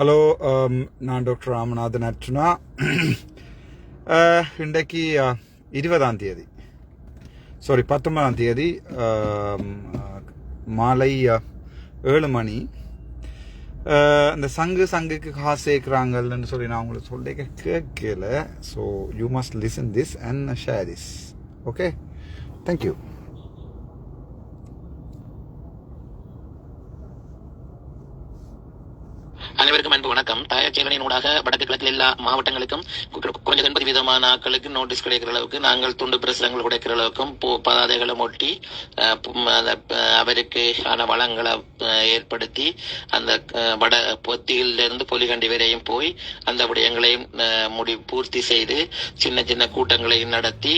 Hello um, நான் doctor Ramanathan Archuna uh, இன்றைக்கு uh, இருபதாம் தேதி. சாரி பத்தொன்பதாம் தேதி um, uh, மாலை ஏழு மணி. இந்த சங்கு சங்குக்கு காசு சேர்க்குறாங்கன்னு சொல்லி நான் உங்களுக்கு சொல்ல கேட்கல. So you must listen this and share this okay thank you சேவனையினூடாக வடக்கு கிழக்கில் எல்லா மாவட்டங்களுக்கும் கு- எண்பது விதமான ஆட்களுக்கு நோட்டீஸ் கிடைக்கிற அளவுக்கு நாங்கள் துண்டு பிரசுரங்கள் கிடைக்கிற அளவுக்கும் பூ பதாதைகளை ஒட்டி அந்த, அவருக்கு ஆன வளங்களை ஏற்படுத்தி அந்த வட பொத்தியிலிருந்து பொலிகண்டி வரையும் போய் அந்த விடயங்களையும் முடி பூர்த்தி செய்து சின்ன சின்ன கூட்டங்களையும் நடத்தி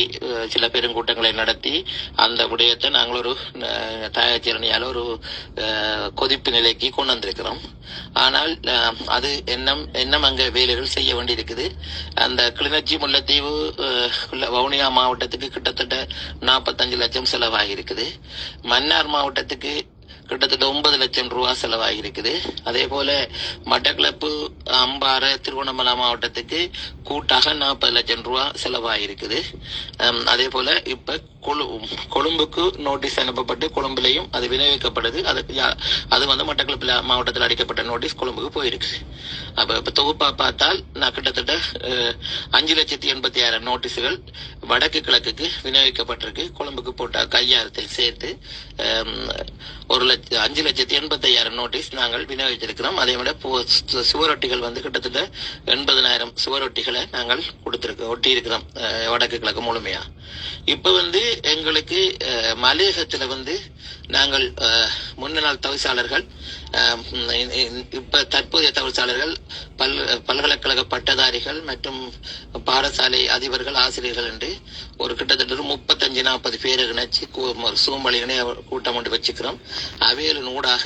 சில பெருங்கூட்டங்களை நடத்தி அந்த விடயத்தை நாங்கள் ஒரு அஹ், சேரணியால் ஒரு கொதிப்பு நிலைக்கு கொண்டு வந்திருக்கிறோம். ஆனால் அது என்ன என்னம் அங்கே வேலைகள் செய்ய வேண்டியிருக்குது? அந்த கிளிநொச்சி முல்லைத்தீவு உள்ள வவுனியா மாவட்டத்துக்கு கிட்டத்தட்ட நாற்பத்தஞ்சு லட்சம் செலவாகி இருக்குது மன்னார் மாவட்டத்துக்கு கிட்டத்தட்ட ஒன்பது லட்சம் ரூபா செலவாகி இருக்குது அதே போல மட்டக்களப்பு அம்பாறை திருவண்ணாமலை மாவட்டத்துக்கு கூட்டாக நாற்பது லட்சம் ரூபா செலவாகி இருக்குது அதே போல இப்ப கொழு கொழும்புக்கு நோட்டீஸ் அனுப்பப்பட்டு கொழும்புலையும் அது விநியோகிக்கப்படுது. அது யா- அது வந்து மட்டக்களப்பு மாவட்டத்தில் அடிக்கப்பட்ட நோட்டீஸ் கொழும்புக்கு போயிருக்கு அப்ப இப்ப தொகுப்பா பார்த்தால் நான் கிட்டத்தட்ட அஞ்சு லட்சத்தி எண்பத்தி ஆயிரம் நோட்டீஸுகள் வடக்கு கிழக்குக்கு விநியோகிக்கப்பட்டிருக்கு. கொழும்புக்கு போட்ட கையாரத்தில் சேர்த்து ஒரு லட்சம் லட்ச அஞ்சு லட்சத்தி எண்பத்தி ஐயாயிரம் நோட்டீஸ் நாங்கள் விநியோகிச்சிருக்கிறோம் அதே விட சுவரொட்டிகள் வந்து கிட்டத்தட்ட எண்பதனாயிரம் சுவரொட்டிகளை நாங்கள் கொடுத்திருக்கோம் ஒட்டி இருக்கிறோம் வடக்கு கிழக்கு முழுமையா. இப்ப வந்து எங்களுக்கு மலையகத்துல வந்து நாங்கள் அஹ், முன்ன நாள் தவிசாளர்கள் இப்ப தற்போதைய தவிசாளர்கள் பல் பல்கலைக்கழக பட்டதாரிகள் மற்றும் பாடசாலை அதிபர்கள் ஆசிரியர்கள் என்று ஒரு கிட்டத்தட்ட ஒரு முப்பத்தஞ்சு நாற்பது பேர் இணைச்சு சூம்பலினை கூட்டம் ஒன்று வச்சுக்கிறோம். அவைகளின் ஊடாக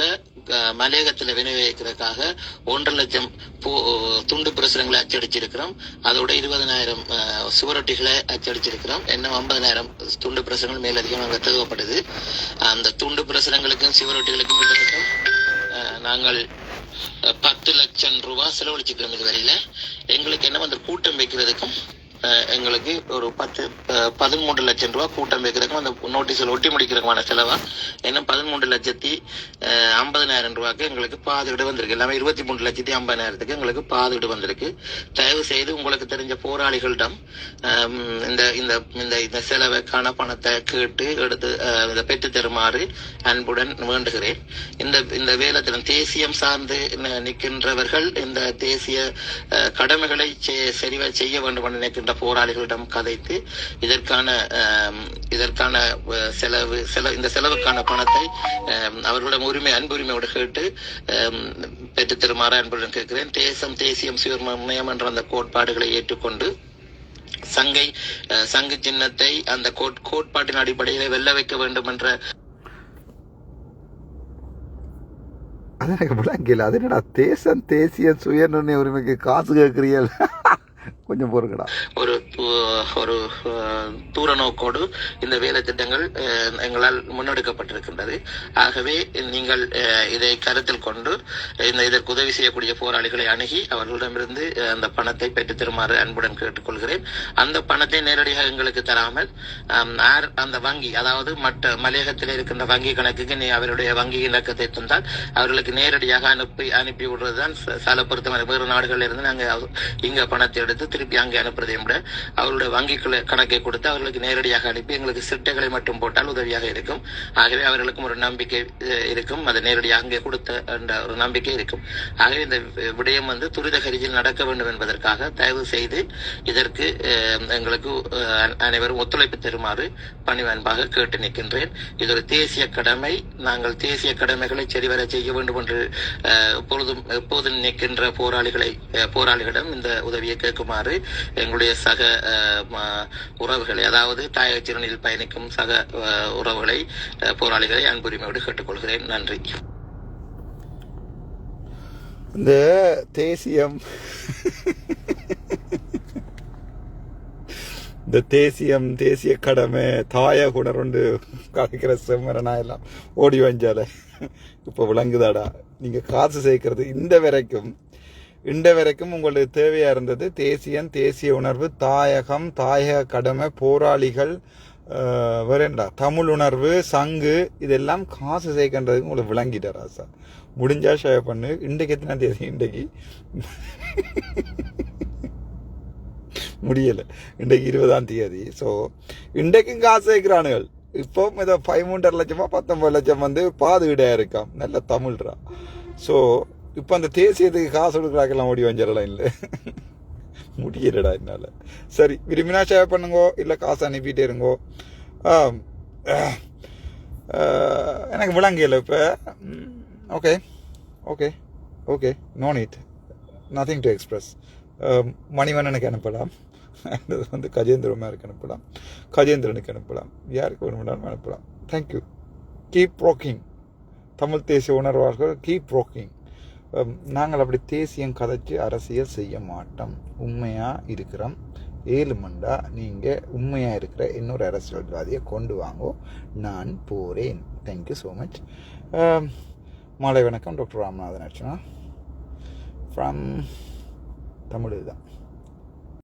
மலையகத்துல விநியோகிக்கிறதுக்காக ஒன்றரை லட்சம் பூ- துண்டு பிரசுரங்களை அச்சடிச்சிருக்கிறோம். அதோட இருபதனாயிரம் சுவரொட்டிகளை அச்சடிச்சிருக்கிறோம். இன்னும் ஐம்பதனாயிரம் துண்டு பிரசுரங்கள் மேலதிகமாக தேவைப்படுது அந்த துண்டு பிரசுரங்களுக்கும் சுவரொட்டிகளுக்கும் நாங்கள் பத்து லட்சம் ரூபாய் செலவழிச்சுக்கிறோம் இதுவரையில. எங்களுக்கு என்ன அந்த கூட்டம் வைக்கிறதுக்கும் எங்களுக்கு ஒரு பத்து பதிமூன்று லட்சம் ரூபாய் கூட்டம் வைக்கிறதுக்கும் அந்த நோட்டீஸில் ஒட்டி முடிக்கிறதுக்குமான செலவாக இன்னும் பதிமூன்று லட்சத்தி அஹ், ஐம்பதனாயிரம் ரூபாய்க்கு எங்களுக்கு பாதுகிட்டு வந்திருக்கு. எல்லாமே இருபத்தி மூணு லட்சத்தி ஐம்பதாயிரத்துக்கு எங்களுக்கு பாதுகிட்டு வந்திருக்கு. தயவு செய்து உங்களுக்கு தெரிஞ்ச போராளிகளிடம் இந்த இந்த இந்த இந்த இந்த கண பணத்தை கேட்டு எடுத்து இந்த இதை பெற்று தருமாறு அன்புடன் வேண்டுகிறேன். இந்த இந்த வேலத்திலும் தேசியம் சார்ந்து நிற்கின்றவர்கள் இந்த தேசிய கடமைகளை செ- செய்ய வேண்டும் என்று நினைக்கின்ற போராளிகளிடம் கதைத்து இதற்கான இதற்கான செலவு செலவு இந்த செலவுக்கான பணத்தை அவர்களிடம் உரிமை அன்புரிமையோடு கேட்டு அஹ், பெற்றுத் அன்புடன் கேட்கிறேன். தேசம் தேசியம் சுயமயம் என்ற அந்த கோட்பாடுகளை ஏற்றுக்கொண்டு சங்கை சங்கு சின்னத்தை அந்த கோட்- கோட்பாட்டின் அடிப்படையில் வெல்ல வைக்க வேண்டும் என்ற அது எனக்கு விளங்கல அது என்னடா? தேசம் தேசிய சுயநிர்ணய உரிமைக்கு காசு கேட்குறீங்க கொஞ்சம் பொறுக்கடா. ஒரு ஒரு தூர நோக்கோடு இந்த வேலை திட்டங்கள் எங்களால் முன்னெடுக்கப்பட்டிருக்கின்றது. ஆகவே நீங்கள் இதை கருத்தில் கொண்டு இந்த இதற்கு உதவி செய்யக்கூடிய போராளிகளை அணுகி அவர்களிடமிருந்து அந்த பணத்தை பெற்று தருமாறு அன்புடன் கேட்டுக்கொள்கிறேன். அந்த பணத்தை நேரடியாக எங்களுக்கு தராமல் ஆர் அந்த வங்கி அதாவது மற்ற மலையகத்தில் இருக்கின்ற வங்கி கணக்குக்கு நீ அவருடைய வங்கி இலக்கத்தை தந்தால் அவர்களுக்கு நேரடியாக அனுப்பி அனுப்பி விடுறதுதான் ச- சால பொறுத்தவரை வேறு நாடுகளில் இருந்து நாங்கள் இங்கே இங்க பணத்தை எடுத்து திருப்பி அங்கே அனுப்புறதையும் விட அவருடைய வங்கி கணக்கை கொடுத்து அவர்களுக்கு நேரடியாக அனுப்பி எங்களுக்கு சிட்டைகளை மட்டும் போட்டால் உதவியாக இருக்கும். ஆகவே அவர்களுக்கும் ஒரு நம்பிக்கை இருக்கும். அதை நேரடியாக அங்கே கொடுத்த என்ற ஒரு நம்பிக்கை இருக்கும். ஆகவே இந்த வி- விடயம் வந்து துரித கரிஜில் நடக்க வேண்டும் என்பதற்காக தயவு செய்து இதற்கு எங்களுக்கு அனைவரும் ஒத்துழைப்பு தருமாறு பணிவன்பாக கேட்டு நிற்கின்றேன். இது ஒரு தேசிய கடமை. நாங்கள் தேசிய கடமைகளை சரிவர செய்ய வேண்டும் என்று எப்பொழுதும் எப்போதும் நிற்கின்ற போராளிகளை போராளிகளிடம் இந்த உதவியை கேட்குமாறு எங்களுடைய சக உறவுகளை அதாவது தாயச்சிறனில் பயணிக்கும் சக உறவுகளை போராளிகளை அன்புரிமையோடு கேட்டுக்கொள்கிறேன். நன்றி. இந்த தேசியம் இந்த தேசியம் தேசிய கடமை தாய குணருண்டு கலைக்கிற செம்மரனா எல்லாம் ஓடி வஞ்சால இப்போ விளங்குதாடா. நீங்கள் காசு சேர்க்கறது இந்த வரைக்கும். இன்று வரைக்கும் உங்களுக்கு தேவையாக இருந்தது தேசியம் தேசிய உணர்வு தாயகம் தாயக கடமை போராளிகள் வரேண்டா தமிழ் உணர்வு சங்கு இதெல்லாம் காசு சேர்க்கின்றதுக்கு உங்களுக்கு விளங்கிட்ட சார் முடிஞ்சா ஷேர் பண்ணு. இன்றைக்கு எத்தனை தேதி? இன்றைக்கு முடியலை. இன்றைக்கு இருபதாம் தேதி. ஸோ இன்றைக்கும் காசு சேர்க்கிறானுகள். இப்போ இதை பதிமூன்றரை லட்சமாக பத்தொன்பது லட்சம் வந்து பாது இருக்கான். இருக்காம் நல்ல தமிழ்ரா. ஸோ இப்போ அந்த தேசியத்துக்கு காசு கொடுக்குறாக்கெல்லாம் ஓடி வந்துடலாம் இல்லை. முடியலடா என்னால். சரி விரும்பினா ஷேர் பண்ணுங்கோ இல்லை காசு அனுப்பிட்டே இருங்கோ. எனக்கு விளங்கல இப்போ. Okay okay okay no need nothing to express மணிவண்ணனுக்கு அனுப்பலாம். அது வந்து கஜேந்திரமாருக்கு அனுப்பலாம். கஜேந்திரனுக்கு அனுப்பலாம். யாருக்கு வேணுமென்றாலும் அனுப்பலாம். தேங்க்யூ கீப் ரோக்கிங் தமிழ் தேசிய உணர்வார்கள் கீப் ரோக்கிங் நாங்கள் அப்படி தேசியம் கதைச்சு அரசியல் செய்ய மாட்டோம். உண்மையாக இருக்கிறோம். ஏழு மண்டா நீங்கள் உண்மையாக இருக்கிற இன்னொரு அரசியல்வாதியை கொண்டு வாங்கோ. நான் போகிறேன் தேங்க்யூ ஸோ மச் மாலை வணக்கம் டாக்டர் ராமநாதன் அர்ச்சனா. ஃப்ரம் தமிழ் தான்.